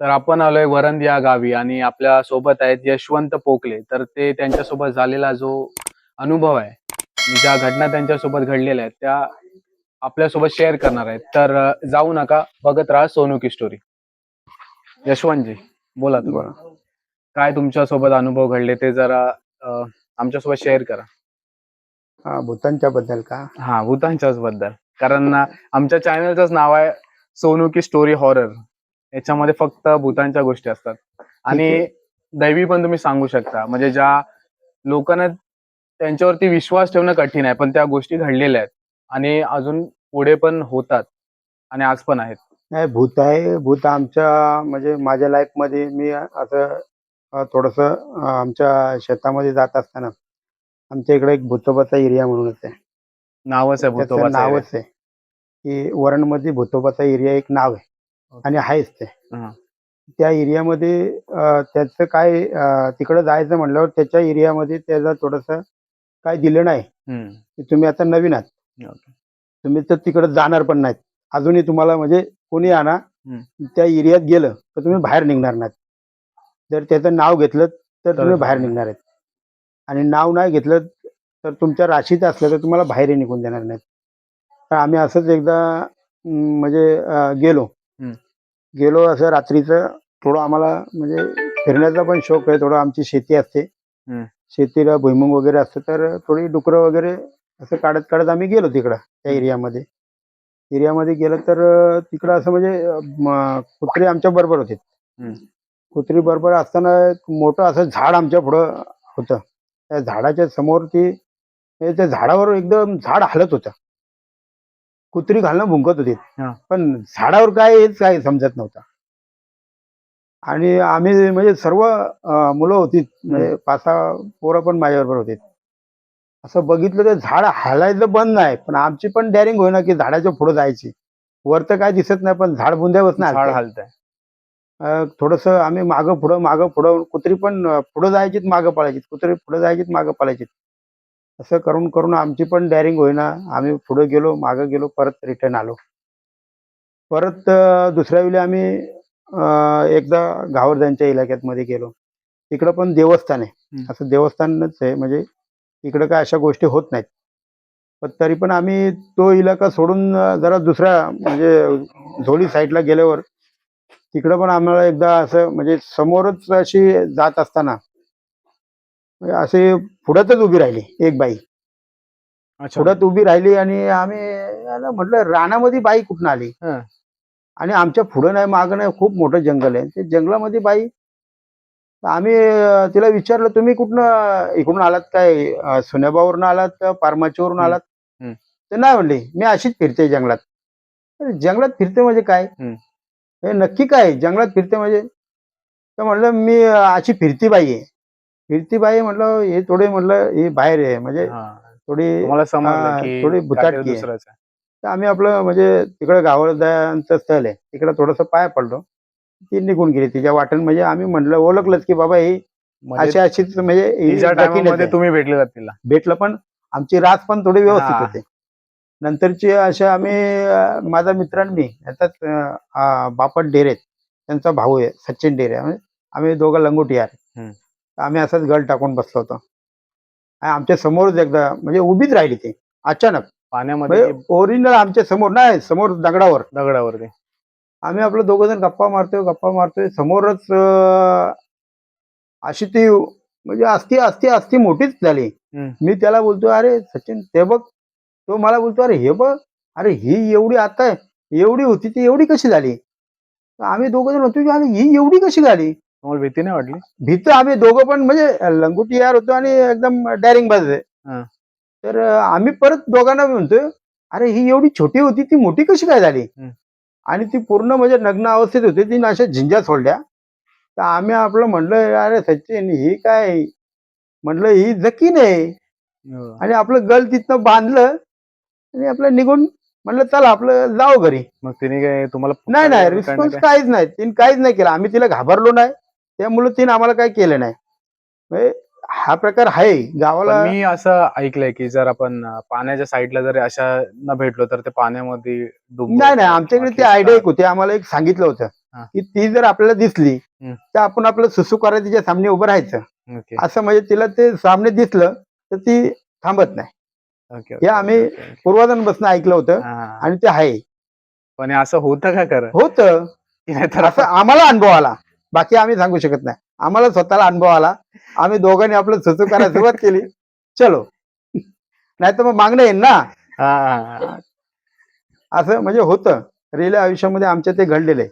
तर आपण आलोय वरंद या गावी आणि आपल्यासोबत आहेत यशवंत पोकले. तर ते त्यांच्यासोबत झालेला जो अनुभव आहे ज्या घटना त्यांच्यासोबत घडलेल्या आहेत त्या आपल्यासोबत शेअर करणार आहेत. तर जाऊ नका बघत राहा सोनू की स्टोरी यशवंतजी बोला तुम्ही. बरं. काय तुमच्यासोबत अनुभव घडले ते जरा अ, आमच्यासोबत शेअर करा. हा, भूतांच्या बद्दल का? हा भूतांच्याच बद्दल कारण आमच्या चॅनलचंच नाव आहे सोनू की स्टोरी हॉरर याच्यामध्ये फक्त भूतांच्या गोष्टी असतात. आणि दैवी पण तुम्ही सांगू शकता. म्हणजे ज्या लोकांना त्यांच्यावरती विश्वास ठेवणं कठीण आहे पण त्या गोष्टी घडलेल्या आहेत. आणि अजून पुढे पण होतात. आणि आज पण आहेत. नाही भूत आहे. भूत आमच्या म्हणजे माझ्या लाईफमध्ये मी असं थोडस आमच्या शेतामध्ये जात असताना आमच्या इकडे एक भूतोबाचा एरिया म्हणूनच आहे. नावच आहे. नावच आहे. की वरणमध्ये भूतोबाचा एरिया एक नाव आहे. आणि आहेच ते. हा. त्या एरियामध्ये अं, त्याचं काय तिकडे जायचं म्हटल्यावर त्याच्या एरियामध्ये त्याचं थोडस काय दिलं नाही. हम्म. की तुम्ही आता नवीन आहात. Okay. तुम्ही तर तिकडे जाणार पण नाहीत. अजूनही तुम्हाला म्हणजे कोणी आणा त्या एरियात गेलं तर तुम्ही बाहेर निघणार नाहीत. जर त्याचं नाव घेतलं तर तुम्ही बाहेर निघणार आहेत. आणि नाव नाही घेतलं तर तुमच्या राशीत असलं तर तुम्हाला बाहेरही निघून देणार नाहीत. तर आम्ही असंच एकदा अं, म्हणजे अं, गेलो. हम्म. गेलो असं रात्रीचं थोडं आम्हाला म्हणजे फिरण्याचा पण शौक आहे थोडं आमची शेती असते हम्म. शेतीला भुईमुग वगैरे असतं तर थोडी डुकरं वगैरे असं काढत काढत आम्ही गेलो तिकडं त्या एरियामध्ये एरियामध्ये गेलं तर अं, तिकडं असं म्हणजे अं, म- कुत्री आमच्या बरोबर होते हम्म. कुत्री बरोबर असताना एक मोठं असं झाड आमच्या पुढं होतं त्या झाडाच्या समोर ती म्हणजे त्या झाडावर एकदम झाड हलत होतं कुत्री घालणं भुंकत होती. हा. पण झाडावर काय हेच काय समजत नव्हतं. आणि आम्ही म्हणजे सर्व अं, मुलं होती. म्हणजे पाच सहा पोरं पण माझ्याबरोबर होते. असं बघितलं तर झाड हालायचं बंद नाही. पण आमची पण डॅरिंग होईना की झाडाच्या पुढे जायची. वर तर काय दिसत नाही पण झाड बुंद्यावरच झाड नाही हलतंय. थोडस आम्ही मागं पुढं मागं पुढं कुत्री पण पुढं जायचीत मागं पळायची कुत्री पुढं जायचीत मागं पळायची असं करून करून आमची पण डॅरिंग होईना. आम्ही पुढे गेलो मागं गेलो परत रिटर्न आलो. परत दुसऱ्या वेळी आम्ही एकदा गावरदांच्या इलाक्यात मध्ये गेलो. तिकडं पण देवस्थान आहे. असं देवस्थानच आहे. म्हणजे इकडं काय अशा गोष्टी होत नाहीत. पण तरी पण आम्ही तो इलाका सोडून जरा दुसऱ्या म्हणजे झोळी साईडला गेल्यावर तिकडं पण आम्हाला एकदा असं म्हणजे समोरच अशी जात असताना असे पुढ्यातच उभी राहिली एक बाई. पुढ्यात उभी राहिली आणि आम्ही म्हटलं रानामध्ये बाई कुठून आली. आणि आमच्या पुढं नाही मागं नाही खूप मोठं जंगल आहे. ते जंगलामध्ये बाई आम्ही तिला विचारलं तुम्ही कुठनं इकडून आलात काय? सोन्याबावरून आलात का? पारमाचीवरून. आलात. तर नाही म्हणली मी अशीच फिरते जंगलात. जंगलात फिरते म्हणजे काय? हं. नक्की काय? जंगलात फिरते म्हणजे? तर म्हणलं मी अशी फिरती बाई आहे. फिरती बाई आहे म्हटलं हे थोडे म्हटलं हे बाहेर आहे म्हणजे. थोडी समजलं थोडी भुताटकी आहे. तर आम्ही आपलं म्हणजे तिकडे गावरदांचं स्थळ आहे तिकडे थोडंसं पाय पडलो ती निघून गेली तिच्या वाटण म्हणजे आम्ही म्हणलं ओळखलंच की बाबा ही म्हणजे अशी अशीच म्हणजे ही तिच्या आहे. तुम्ही भेटलेलात तिला भेटलं पण आमची रास पण थोडी व्यवस्थित हा. होते नंतरची असे आम्ही अं, माझा मित्र आणि मी याच्यात अं, अं, बापट डेरे त्यांचा भाऊ आहे सचिन डेरे म्हणजे आम्ही दोघं लंगोटी यार हम्म. आम्ही असंच गळ टाकून बसलो होतो. आणि आमच्या समोरच एकदा म्हणजे उभीच राहिली ती अचानक. पाण्यामध्ये म्हणजे ओरिजिनल आमच्यासमोर नाही समोर दगडावर. दगडावरती. आम्ही आपलं दोघं जण गप्पा मारतोय गप्पा मारतोय समोरच अशी ती म्हणजे असती असती असती मोठीच झाली. मी त्याला बोलतो अरे सचिन ते बघ. तो मला बोलतो अरे हे बघ अरे ही एवढी आता एवढी होती ती एवढी कशी झाली? आम्ही दोघं जण होतो की अरे ही एवढी कशी झाली? तुम्हाला भीती नाही वाटली? भीत आम्ही दोघं पण म्हणजे लंगुटी यार होतो आणि एकदम डॅरिंग बाज आहे. हा. तर आम्ही परत दोघांना म्हणतोय अरे ही एवढी छोटी होती ती मोठी कशी काय झाली? हम्म. आणि ती पूर्ण म्हणजे नग्न अवस्थेत होती ती अशा झिंजा सोडल्या. तर आम्ही आपलं म्हणलं अरे सचिन ही काय? म्हणलं ही जकीन आहे. हो. आणि आपलं गल तिथनं बांधलं आणि आपलं निघून म्हणलं चला आपलं जाऊ घरी. मग तिने काय तुम्हाला नाही नाही रिस्पॉन्स काय? काहीच नाही तिने काहीच नाही केलं. आम्ही तिला घाबरलो नाही. त्यामुळे तिने आम्हाला काही केलं नाही. म्हणजे हा प्रकार आहे. गावाला मी असं ऐकलंय की जर आपण पाण्याच्या साईडला जर अशा न भेटलो तर ते पाण्यामध्ये नाही नाही. आमच्याकडे ते आयडिया एक होती. आम्हाला एक सांगितलं होतं. की ती जर आपल्याला दिसली. तर आपण आपलं सुसू करायचं तिच्या सामने उभं राहायचं. असं म्हणजे तिला ते सामने दिसलं तर ती थांबत नाही. हे आम्ही पूर्वजांपासून ऐकलं होतं आणि ते आहे. पण असं होतं का खरं? होतं. असं आम्हाला अनुभव आला. बाकी आम्ही सांगू शकत नाही. आम्हाला स्वतःला अनुभव आला. आम्ही दोघांनी आपलं सुसू करायला सुरुवात केली. चलो. नाही तर मग मागणं येईल ना. असं म्हणजे होतं. रिअल आयुष्यामध्ये आमच्या ते घडलेलं आहे.